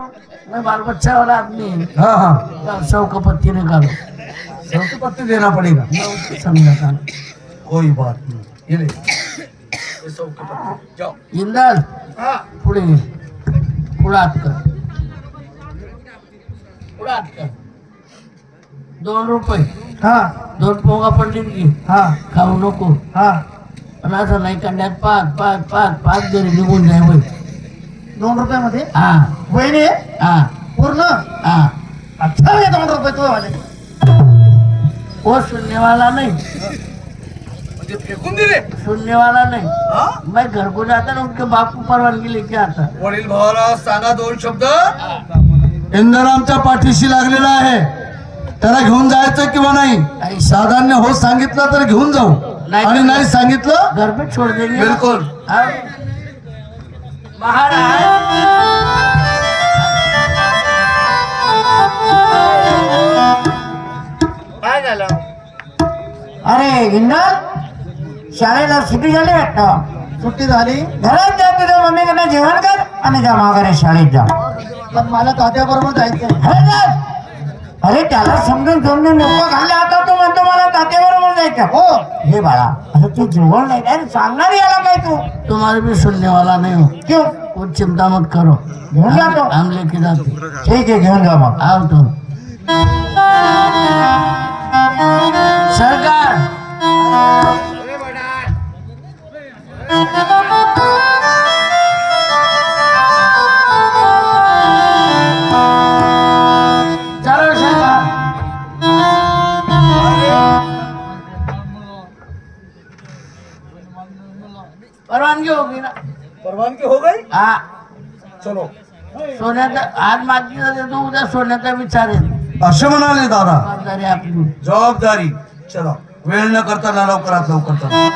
मैं बाल बच्चा वाला आदमी. है सौ का पत्ती निकालो सबको पत्ते देना पड़ेगा समझा था कोई बात नहीं ये ले ये सौ के पत्ते जाओ हाँ घे. पुढे हात कर. पुढे हात कर. दोन रुपये. हाँ. दोन पोंगा पडलीत की. हाँ. खाऊ नको. हाँ. पण असं नाही काढण्यात पाच पाच पाच पाच घरी निघून जाय वय दोन रुपये मध्ये हा. वहिनी हा. पूर्ण. हा. अच्छा हे दोन रुपये तो वाले. वो शून्यवाला नहीं. म्हणजे फेकून दिले शून्यवाला नहीं. मैं घर को जाता ना उनके बाप को परवानगी लेके आता. वडील भावाला सांगा दोन शब्द. इंधन आमच्या पाठीशी लागलेला आहे. त्याला घेऊन जायचं किंवा नाही. साधान्य हो सांगितलं तर घेऊन जाऊ. नाही. आणि नाही. सांगितलं? घर पे छोड़ देंगे ना? बिल्कुल. हाँ? काय झालं? अरे हिंदल शाळेला सुट्टी झाली वाटतं? सुट्टी झाली. घरात जा तुझ्या मम्मीकडे जेवण कर आणि जा माघारी शाळेत जा. पण मला तात्या बरोबर जायचं अरे त्याला समजून समजून नको घालले आता तो म्हणतो मला तात्याबरोबर जायचं हो हे बाळा अरे तू जेवण नाही अरे सांगणार याला काय तू तुम्हारे भी सुनने वाला नहीं हो क्यों कुछ चिंता मत करो घेऊन जातो हम लेके जाते ठीक आहे घेऊन जा मग आओ तुम सरकार परवानगी होगी ना। परवानगी हो गई? हा। चलो। सोन्याचा आज मागणीचा देतो उद्या सोन्याचा विचारेल असे म्हणाले दादा। जबाबदारी आपली जबाबदारी। चला वेळ न करता ना लवकरात लवकर चला।